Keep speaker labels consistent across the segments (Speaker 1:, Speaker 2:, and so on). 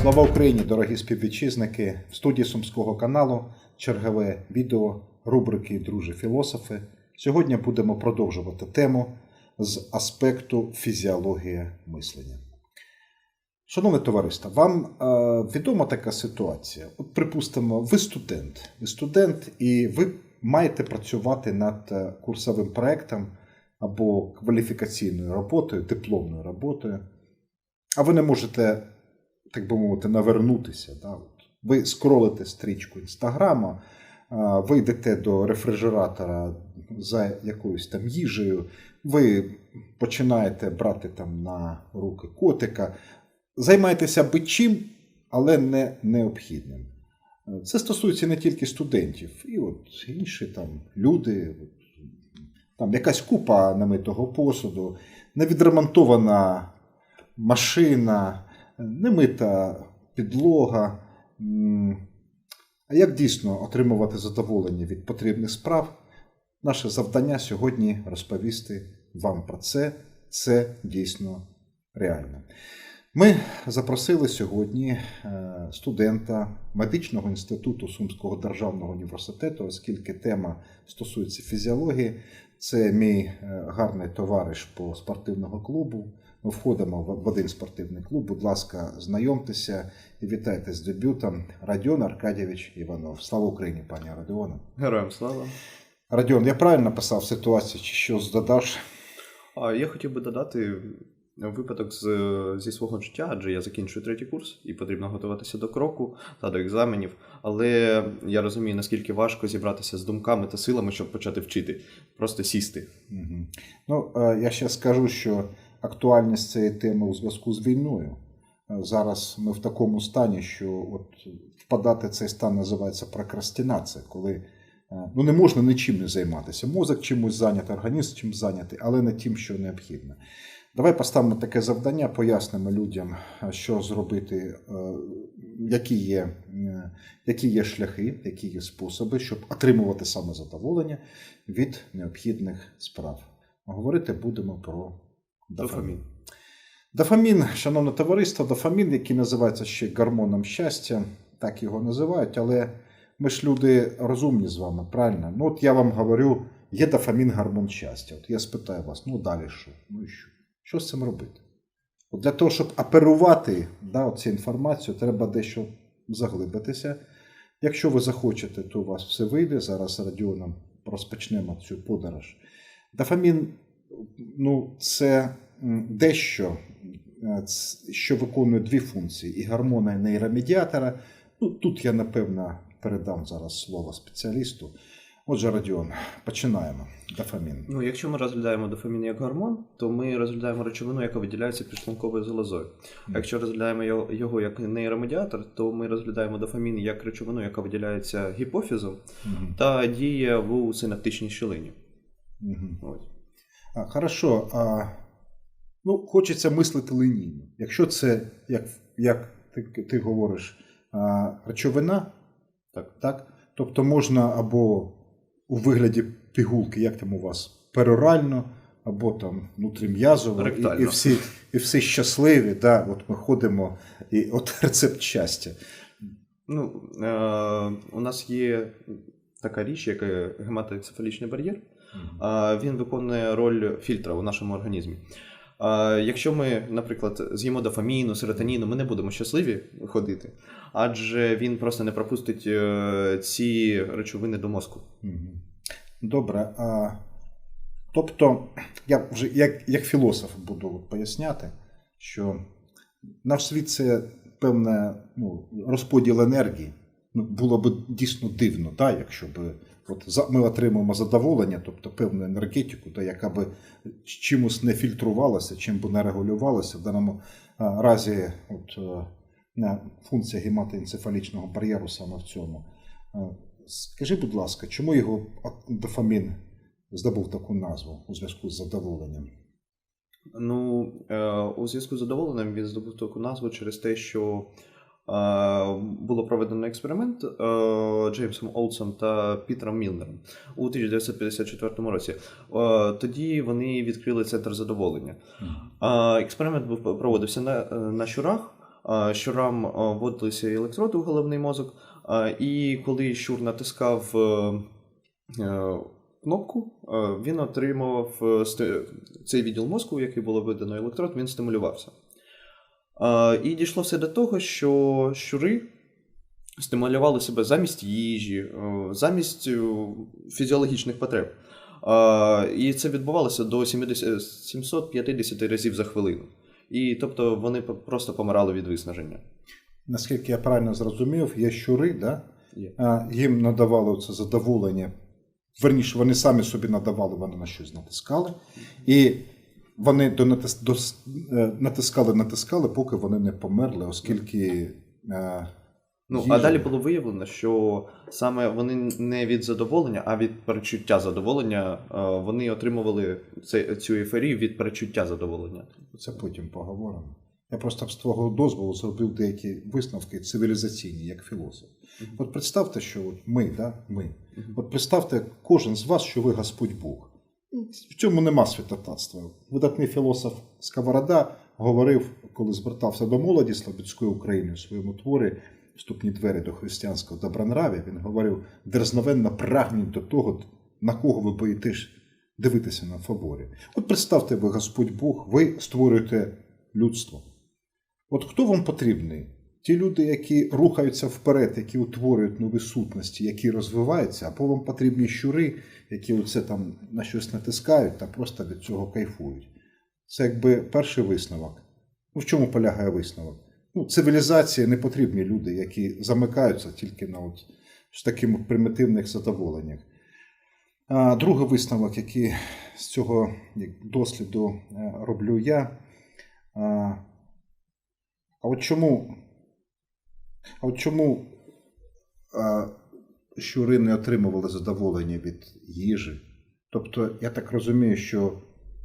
Speaker 1: Слава Україні, дорогі співвітчизники! В студії Сумського каналу чергове відео рубрики Друже філософи. Сьогодні будемо продовжувати тему з аспекту фізіологія мислення. Шановне товариство, вам е, відома така ситуація. От, припустимо, ви студент. Ви студент, і ви маєте працювати над е, курсовим проектом або кваліфікаційною роботою, дипломною роботою, а ви не можете так би мовити, навернутися. Да? От ви скролите стрічку інстаграма, ви йдете до рефрижератора за якоюсь там їжею, ви починаєте брати там на руки котика, займаєтеся бичим, але не необхідним. Це стосується не тільки студентів, і от інші там люди, там якась купа намитого посуду, невідремонтована машина, немита підлога. А як дійсно отримувати задоволення від потрібних справ? Наше завдання сьогодні розповісти вам про це. Це дійсно реально. Ми запросили сьогодні е, студента медичного інституту Сумського державного університету, оскільки тема стосується фізіології. Це мій е, гарний товариш по спортивного клубу. Ми входимо в один спортивний клуб. Будь ласка, знайомтеся і вітайте з дебютом Радіон Аркадійович Іванов. Слава Україні, пані Радіоне.
Speaker 2: Героям слава.
Speaker 1: Радіон, я правильно писав ситуацію, чи щось додаш?
Speaker 2: А я хотів би додати випадок з, зі свого життя, адже я закінчую третій курс і потрібно готуватися до кроку та до екзаменів. Але я розумію, наскільки важко зібратися з думками та силами, щоб почати вчити, просто сісти.
Speaker 1: Мгм. Ну, е, я ще скажу, що актуальність цієї теми у зв'язку з війною. Е, Зараз ми в такому стані, що от впадати в цей стан називається прокрастинація, коли е, ну, не можна нічим не займатися. Мозок чимось зайнятий, організм чимось зайнятий, але не тим, що необхідно. Давай поставимо таке завдання, пояснимо людям, е, що зробити, які є, які є шляхи, які є способи, щоб отримувати саме від необхідних справ. Говорити будемо про дофамін.
Speaker 2: Дофамін.
Speaker 1: Шановне товариство, дофамін, який називається ще гормоном щастя, так його називають, але ми ж люди розумні з вами, правильно? Ну, от я вам говорю, є дофамін гормон щастя. От я спитаю вас, ну далі що? Ну і що? Що з цим робити? От для того, щоб оперувати да, цю інформацію, треба дещо заглибитися. Якщо ви захочете, то у вас все вийде. Зараз Радіоном розпочнемо цю подорож. Дофамін ну, це дещо, е, що виконує дві функції: і гормони і нейромедіатора. Ну, тут я, напевно, передам зараз слово спеціалісту. Отже, Радіон, починаємо. Дофамін.
Speaker 2: Ну, якщо ми розглядаємо дофамін як гормон, то ми розглядаємо речовину, яка виділяється підшлунковою залозою. А якщо розглядаємо його- як нейромедіатор, то ми розглядаємо дофамін як речовину, яка виділяється гіпофізом та діє в синаптичній щілині.
Speaker 1: Мгм.
Speaker 2: Ось.
Speaker 1: А, хорошо. А, ну, хочеться мислити лінійно. Якщо це, як, як ти, ти говориш, а, речовина,
Speaker 2: Так.
Speaker 1: так? тобто можна або у вигляді пігулки, як там у вас, перорально, або там внутрім'язово, і, і, всі, і всі щасливі. Да? От ми ходимо, і от рецепт щастя.
Speaker 2: Ну, е, у нас є така річ, як е, гематоенцефалічний бар'єр. Він виконує роль фільтра у нашому організмі. Якщо ми, наприклад, з'їмо дофаміну, серотоніну, ми не будемо щасливі ходити, адже він просто не пропустить е, ці речовини до мозку.
Speaker 1: Добре. Тобто, я вже як, як філософ буду поясняти, що наш світ це певне ну, розподіл енергії. Ну, було б дійсно дивно, да, якщо б от, ми отримуємо задоволення, тобто певну енергетику, да, яка би чимось не фільтрувалася, чим би не регулювалася. В даному разі от, е, функція гематоенцефалічного бар'єру саме в цьому. А, Скажи, будь ласка, чому його дофамін здобув таку назву у зв'язку з задоволенням?
Speaker 2: Ну, е, у зв'язку з задоволенням він здобув таку назву через те, що е, було проведено експеримент е, Джеймсом Олсом та Пітером Мілнером у 1954 році. Е, Тоді вони відкрили центр задоволення. Е, Експеримент був проводився на, на щурах. щурам вводилися електроди в головний мозок, і коли щур натискав е, е, кнопку, е, він отримував е, цей відділ мозку, який було введено електрод, він стимулювався. І дійшло все до того, що щури стимулювали себе замість їжі, е, замість е, фізіологічних потреб. І це відбувалося до 70, 750 разів за хвилину. І тобто вони просто помирали від виснаження.
Speaker 1: Наскільки я правильно зрозумів, є щури, да? А, їм надавало це задоволення. Верніше, вони самі собі надавали, вони на щось натискали. І вони до е, натискали, натискали, поки вони не померли, оскільки. е,
Speaker 2: Ну,
Speaker 1: їжа-
Speaker 2: а далі було виявлено, що саме вони не від задоволення, а від перечуття задоволення е, вони отримували цю ейфорію від перечуття задоволення.
Speaker 1: Це потім поговоримо. Я просто з твого дозволу зробив деякі висновки цивілізаційні, як філософ. От представте, що от ми, да, ми. От представте кожен з вас, що ви Господь Бог. В цьому нема святотатства. Видатний філософ Сковорода говорив, коли звертався до молоді Слобідської України у своєму творі Вступні двері до християнського добронрав'я, він говорив дерзновенно прагніть до того, на кого ви боїтесь дивитися на фаворі. От представте, ви Господь Бог, ви створюєте людство. От хто вам потрібний? Ті люди, які рухаються вперед, які утворюють нові сутності, які розвиваються, або вам потрібні щури, які оце там на щось натискають та просто від цього кайфують. Це якби перший висновок. Ну, в чому полягає висновок? Ну, цивілізації не потрібні люди, які замикаються тільки на от таких примітивних задоволеннях. А другий висновок, який з цього досліду е, роблю я. А от чому, а от чому а, щури не отримували задоволення від їжі? Тобто, я так розумію, що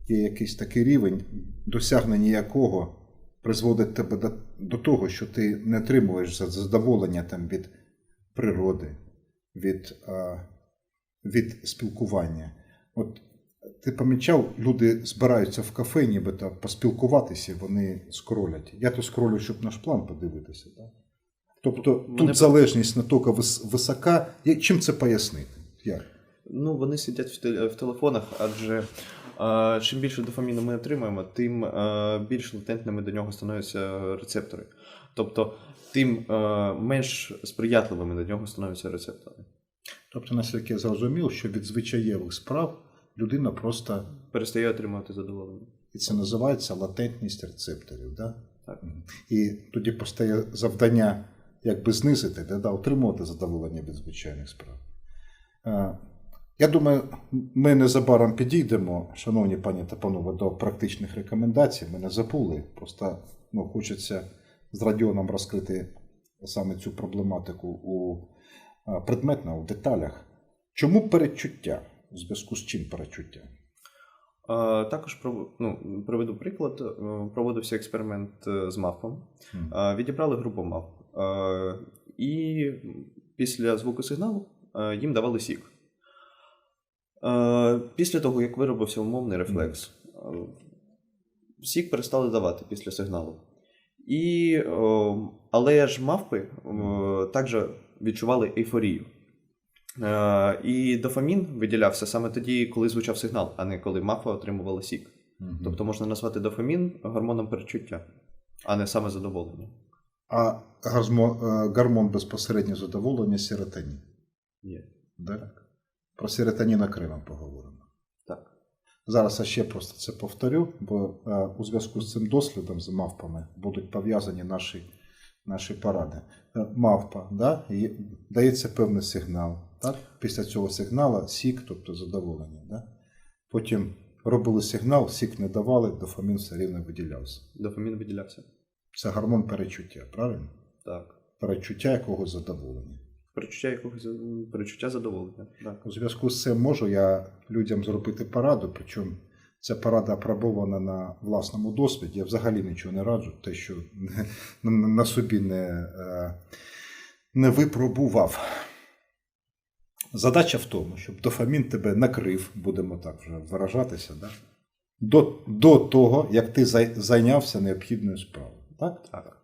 Speaker 1: є якийсь такий рівень, досягнення якого призводить тебе до, до того, що ти не отримуєш задоволення там, від природи, від, а, від спілкування. От ти помічав, люди збираються в кафе, нібито поспілкуватися, вони скролять. Я то скролю, щоб наш план подивитися. Так? Тобто
Speaker 2: Вони
Speaker 1: тут залежність вис- висока. Чим це пояснити? Як?
Speaker 2: Ну, вони сидять в, теле- в телефонах, адже чим більше дофаміну ми отримуємо, тим більш латентними до нього становляться рецептори. Тобто, тим менш сприятливими до нього становляться рецептори.
Speaker 1: Тобто, наскільки я зрозумів, що від звичаєвих справ людина просто,
Speaker 2: Перестає отримувати задоволення.
Speaker 1: і це називається латентність рецепторів. Да?
Speaker 2: Так.
Speaker 1: І тоді постає завдання якби знизити, да, да, отримувати задоволення від звичайних справ. Е, Я думаю, ми незабаром підійдемо, шановні пані та панове, до практичних рекомендацій. Ми не забули. Просто ну, хочеться з радіоном розкрити саме цю проблематику у е, предметно, у деталях. Чому передчуття? У зв'язку з чим передчуття?
Speaker 2: Е, Також ну, проведу приклад. Проводився експеримент з мавпом. Відібрали групу мавп. І після звуку сигналу е, їм давали сік. Е, Після того, як виробився умовний рефлекс, сік перестали давати після сигналу. І, але ж мавпи також відчували ейфорію. Е, І дофамін виділявся саме тоді, коли звучав сигнал, а не коли мавпа отримувала сік. Тобто можна назвати дофамін гормоном перечуття, а не саме задоволення.
Speaker 1: А е, гормон безпосередньо задоволення серотонін.
Speaker 2: Є.
Speaker 1: Да? Про серотонін окремо поговоримо.
Speaker 2: Так.
Speaker 1: Зараз я ще просто це повторю, бо е, у зв'язку з цим дослідом з мавпами будуть пов'язані наші, наші поради. Е, Мавпа, да? їй дається певний сигнал. Так? Після цього сигнала сік, тобто задоволення. Да? Потім робили сигнал, сік не давали, дофамін все рівно виділявся.
Speaker 2: Дофамін виділявся.
Speaker 1: Це гормон перечуття, правильно?
Speaker 2: Так.
Speaker 1: Перечуття якого задоволення.
Speaker 2: Перечуття якогось перечуття задоволення. Так.
Speaker 1: У зв'язку з цим можу я людям зробити пораду, причому ця порада апробована на власному досвіді. Я взагалі нічого не раджу, те, що на, на собі не, е, не випробував. Задача в тому, щоб дофамін тебе накрив, будемо так вже виражатися, да? до, до того, як ти зайнявся необхідною справою. Так?
Speaker 2: Так.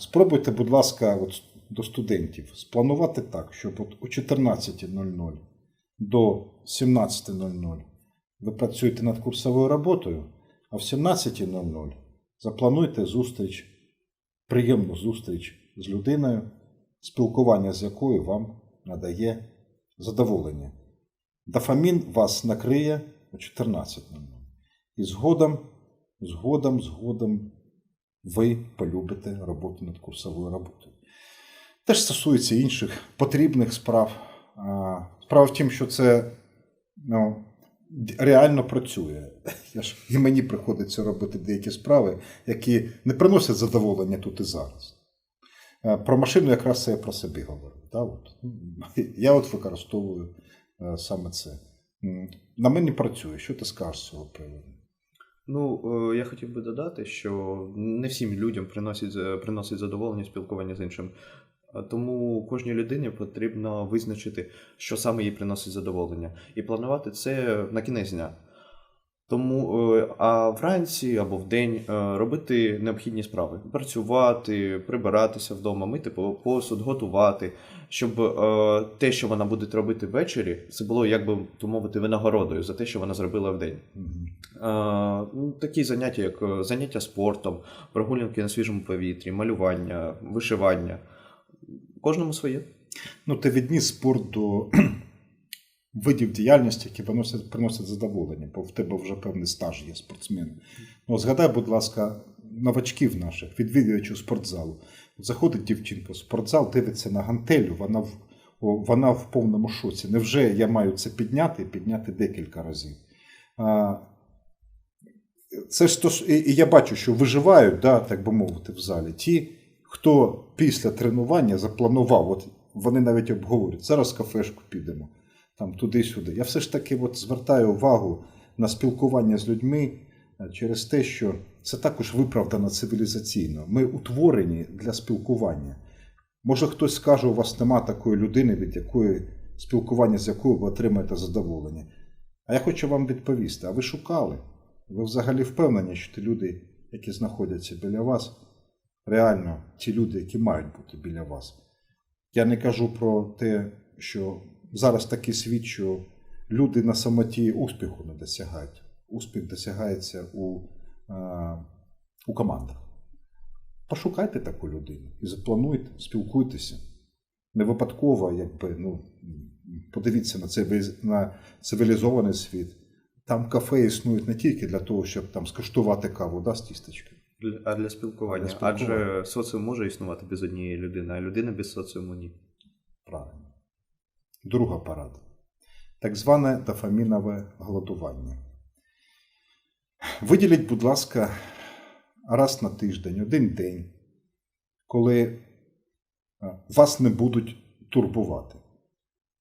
Speaker 1: Спробуйте, будь ласка, от до студентів спланувати так, щоб от о 14.00 до 17.00 ви працюєте над курсовою роботою, а в 17.00 заплануйте зустріч, приємну зустріч з людиною, спілкування з якою вам надає задоволення. Дофамін вас накриє о 14.00. І згодом, згодом, згодом ви полюбите роботу над курсовою роботою. Теж стосується інших потрібних справ. Справа в тім, що це ну, реально працює. Я ж, і мені приходиться робити деякі справи, які не приносять задоволення тут і зараз. Е, Про машину якраз це я про собі говорю. Да? От. Я от використовую е, саме це. На мені працює. Що ти скажеш з цього приводу?
Speaker 2: Ну, е, я хотів би додати, що не всім людям приносить, приносить задоволення спілкування з іншим. Тому кожній людині потрібно визначити, що саме їй приносить задоволення, і планувати це на кінець дня. Тому е, а вранці або вдень е, робити необхідні справи: працювати, прибиратися вдома, мити посуд, готувати, щоб е, те, що вона буде робити ввечері, це було, як би то мовити, винагородою за те, що вона зробила вдень. Ну, Такі заняття, як заняття спортом, прогулянки на свіжому повітрі, малювання, вишивання. Кожному своє.
Speaker 1: Ну, ти відніс спорт до видів діяльності, які приносять, приносять задоволення, бо в тебе вже певний стаж є спортсмен. Ну, згадай, будь ласка, новачків наших, відвідувачів спортзалу. Заходить дівчинка в спортзал, дивиться на гантелю, вона в, вона в повному шоці. Невже я маю це підняти підняти декілька разів? Це ж то, і, я бачу, що виживають, да, так би мовити, в залі ті, хто після тренування запланував, от вони навіть обговорюють, зараз кафешку підемо, там туди-сюди. Я все ж таки от звертаю увагу на спілкування з людьми е, через те, що це також виправдано цивілізаційно. Ми утворені для спілкування. Може, хтось скаже, у вас нема такої людини, від якої спілкування з якою ви отримаєте задоволення. А я хочу вам відповісти: а ви шукали? Ви взагалі впевнені, що ті люди, які знаходяться біля вас, реально ті люди, які мають бути біля вас. Я не кажу про те, що зараз такий світ, що люди на самоті успіху не досягають. Успіх досягається у, е, у командах. Пошукайте таку людину і заплануйте, спілкуйтеся. Не випадково, якби, ну, подивіться на цей на цивілізований світ. Там кафе існують не тільки для того, щоб там скуштувати каву да, з тістечки.
Speaker 2: А для спілкування.
Speaker 1: Для спілкування.
Speaker 2: Адже соціум може існувати без однієї людини, а людина без соціуму ні.
Speaker 1: Правильно. Друга порада. Так зване дофамінове голодування. Виділіть, будь ласка, раз на тиждень, один день, коли е, вас не будуть турбувати.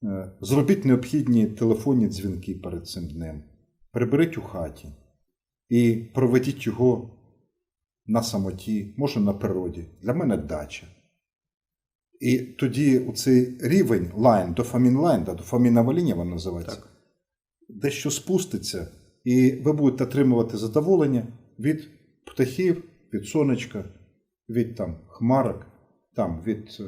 Speaker 1: Е, Зробіть необхідні телефонні дзвінки перед цим днем. Приберіть у хаті і проведіть його на самоті, може на природі. Для мене дача. І тоді у цей рівень лайн, дофамін лайн, да, дофамінова лінія вона називається,
Speaker 2: Так.
Speaker 1: дещо спуститься, і ви будете отримувати задоволення від птахів, від сонечка, від там, хмарок, там, від е,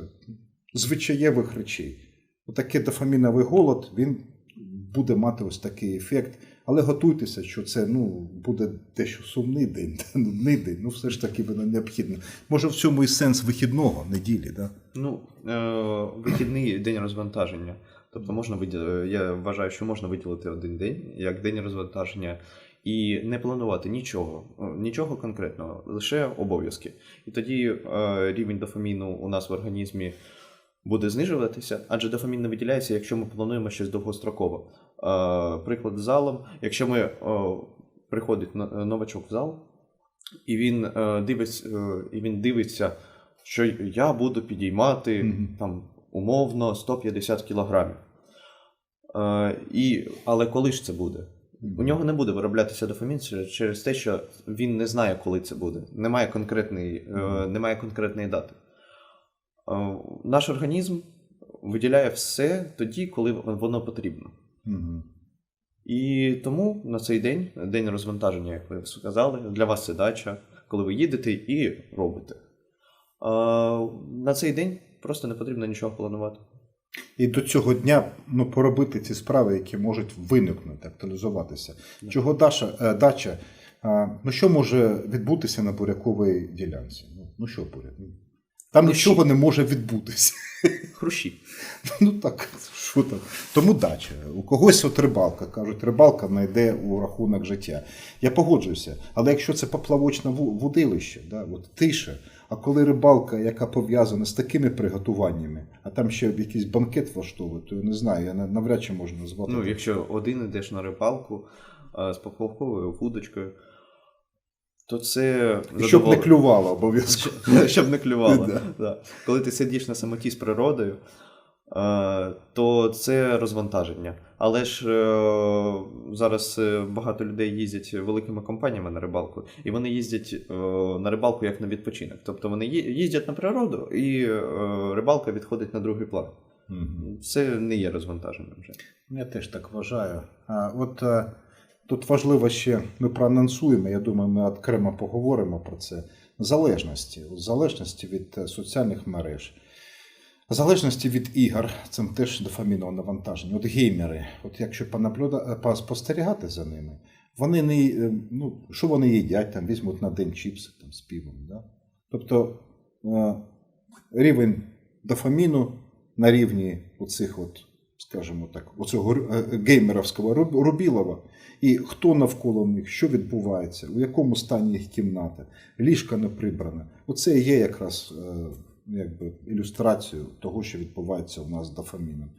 Speaker 1: звичаєвих речей. Отакий дофаміновий голод, він буде мати ось такий ефект. Але готуйтеся, що це ну, буде дещо сумний день, нудний день, ну все ж таки воно необхідно. Може, в цьому і сенс вихідного неділі, да?
Speaker 2: Ну, е, вихідний день розвантаження. Тобто можна виділити, я вважаю, що можна виділити один день як день розвантаження і не планувати нічого, е, нічого конкретного, лише обов'язки. І тоді е, рівень дофаміну у нас в організмі буде знижуватися, адже дофамін не виділяється, якщо ми плануємо щось довгостроково. Е, приклад з залом, якщо ми е, приходить на- новачок в зал, і він е, дивиться, е, і він дивиться, що я буду підіймати там умовно 150 кілограмів. Е, і, але коли ж це буде? У нього не буде вироблятися дофамін через- те, що він не знає, коли це буде. Немає конкретної, е, немає конкретної дати. Е, Наш організм виділяє все тоді, коли воно потрібно.
Speaker 1: Угу.
Speaker 2: І тому на цей день, день розвантаження, як ви сказали, для вас це дача, коли ви їдете і робите. На цей день просто не потрібно нічого планувати.
Speaker 1: І до цього дня ну, поробити ці справи, які можуть виникнути, актуалізуватися. Чого Даша, е, дача? Ну що може відбутися на буряковій ділянці? Ну, ну що буряк? Там
Speaker 2: Ну,
Speaker 1: нічого не може відбутися.
Speaker 2: Хрущі.
Speaker 1: Ну так, що там? Тому дача. У когось от рибалка. Кажуть, рибалка знайде у рахунок життя. Я погоджуюся. Але якщо це поплавочне ву- вудилище, да, от тиша. А коли рибалка, яка пов'язана з такими приготуваннями, а там ще якийсь банкет влаштовує, то я не знаю, я навряд чи можна назвати.
Speaker 2: Ну, якщо один йдеш на рибалку з поплавковою вудочкою, то це
Speaker 1: І щоб не клювало обов'язково.
Speaker 2: Щоб- не клювало.
Speaker 1: Да.
Speaker 2: Да. Коли ти сидиш на самоті з природою, е, то це розвантаження. Але ж е, зараз е, багато людей їздять великими компаніями на рибалку, і вони їздять на рибалку як на відпочинок. Тобто вони їздять на природу, і рибалка відходить на другий план. Це не є розвантаженням вже.
Speaker 1: Я теж так вважаю. А от тут важливо ще, ми проанонсуємо, я думаю, ми окремо поговоримо про це. Залежності. Залежності від е, соціальних мереж. Залежності від ігор, це теж дофамінове навантаження. От геймери, от якщо е, за ними, вони не, е, ну, що вони їдять, там візьмуть на день чіпси там, з півом. Да? Тобто рівень дофаміну на рівні оцих, от, скажімо так, оцього е, геймеровського руб- Рубілова. І хто навколо них, що відбувається, у якому стані їх кімната, ліжка не прибрана. Оце є якраз е, якби, ілюстрацією того, що відбувається у нас з дофаміном.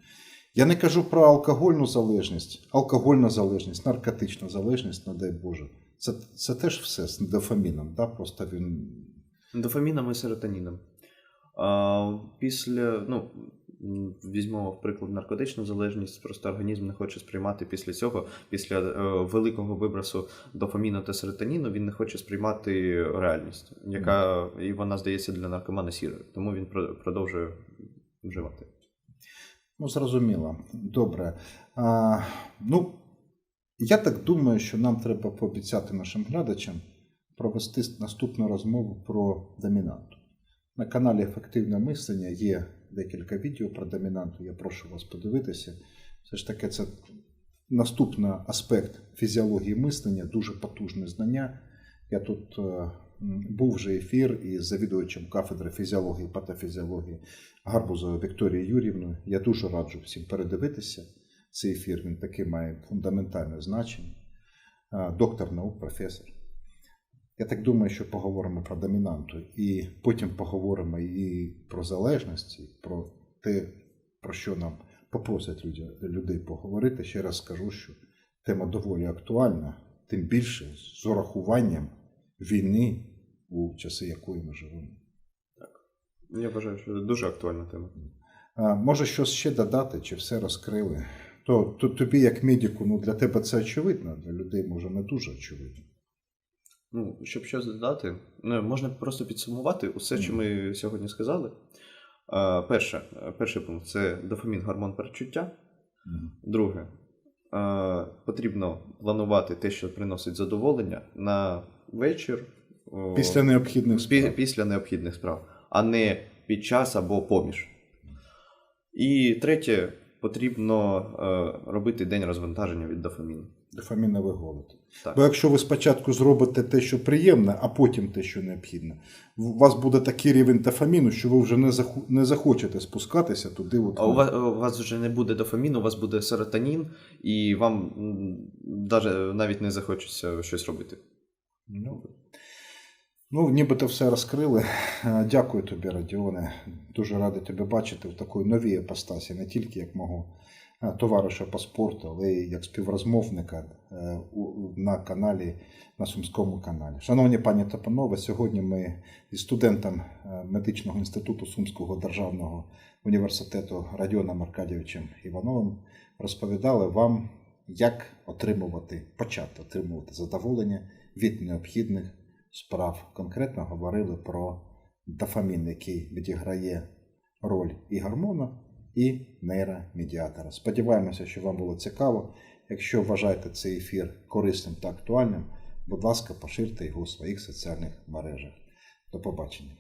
Speaker 1: Я не кажу про алкогольну залежність, алкогольна залежність, наркотична залежність, не дай Боже. Це, це теж все з дофаміном, да? просто він
Speaker 2: Дофаміном і серотоніном. А, після, ну, візьмемо, в приклад, наркотичну залежність, просто організм не хоче сприймати після цього, після е, великого вибросу дофаміну та серотоніну, він не хоче сприймати реальність, яка і вона здається для наркомана сірою. Тому він продовжує вживати.
Speaker 1: Ну, зрозуміло. Добре. А, ну, я так думаю, що нам треба пообіцяти нашим глядачам провести наступну розмову про домінанту. На каналі Ефективне мислення є декілька відео про домінанту. Я прошу вас подивитися. Все ж таки, це наступний аспект фізіології мислення, дуже потужне знання. Я тут е, був вже ефір із завідувачем кафедри фізіології і патофізіології Гарбузовою Вікторією Юрівною. Я дуже раджу всім передивитися цей ефір. Він таки має фундаментальне значення. Доктор наук, професор. Я так думаю, що поговоримо про домінанту, і потім поговоримо і про залежності, про те, про що нам попросять люди, людей поговорити. Ще раз скажу, що тема доволі актуальна, тим більше з урахуванням війни, у часи якої ми живемо. Так.
Speaker 2: Я вважаю, що це дуже актуальна тема.
Speaker 1: А, може, щось ще додати, чи все розкрили? То, то тобі, як медику, ну для тебе це очевидно, для людей може не дуже очевидно.
Speaker 2: Ну, щоб щось додати, ну, можна просто підсумувати усе, що ми сьогодні сказали. А, перше, перший пункт це дофамін гормон перечуття. Друге, е, потрібно планувати те, що приносить задоволення на вечір
Speaker 1: Після необхідних справ.
Speaker 2: після необхідних справ, а не під час або поміж. І третє, потрібно е, робити день розвантаження від дофаміну.
Speaker 1: Дофаміновий голод.
Speaker 2: Так.
Speaker 1: Бо якщо ви спочатку зробите те, що приємне, а потім те, що необхідне, у вас буде такий рівень дофаміну, що ви вже не, заху- не захочете спускатися туди. От,
Speaker 2: А у вас, у вас вже не буде дофаміну, у вас буде серотонін, і вам навіть не захочеться щось робити.
Speaker 1: Ну, ну, нібито все розкрили. Е, Дякую тобі, Радіоне. Дуже радий тебе бачити в такій новій апостасі, не тільки як мого товариша по спорту, але й як співрозмовника е, на каналі, на Сумському каналі. Шановні пані та панове, сьогодні ми із студентом е, медичного інституту Сумського державного університету Радіоном Аркадійовичем Івановим розповідали вам, як отримувати, почати отримувати задоволення від необхідних справ. Конкретно говорили про дофамін, який відіграє роль і гормону, і нейромедіатора. Сподіваємося, що вам було цікаво. Якщо вважаєте цей ефір корисним та актуальним, будь ласка, поширте його у своїх соціальних мережах. До побачення.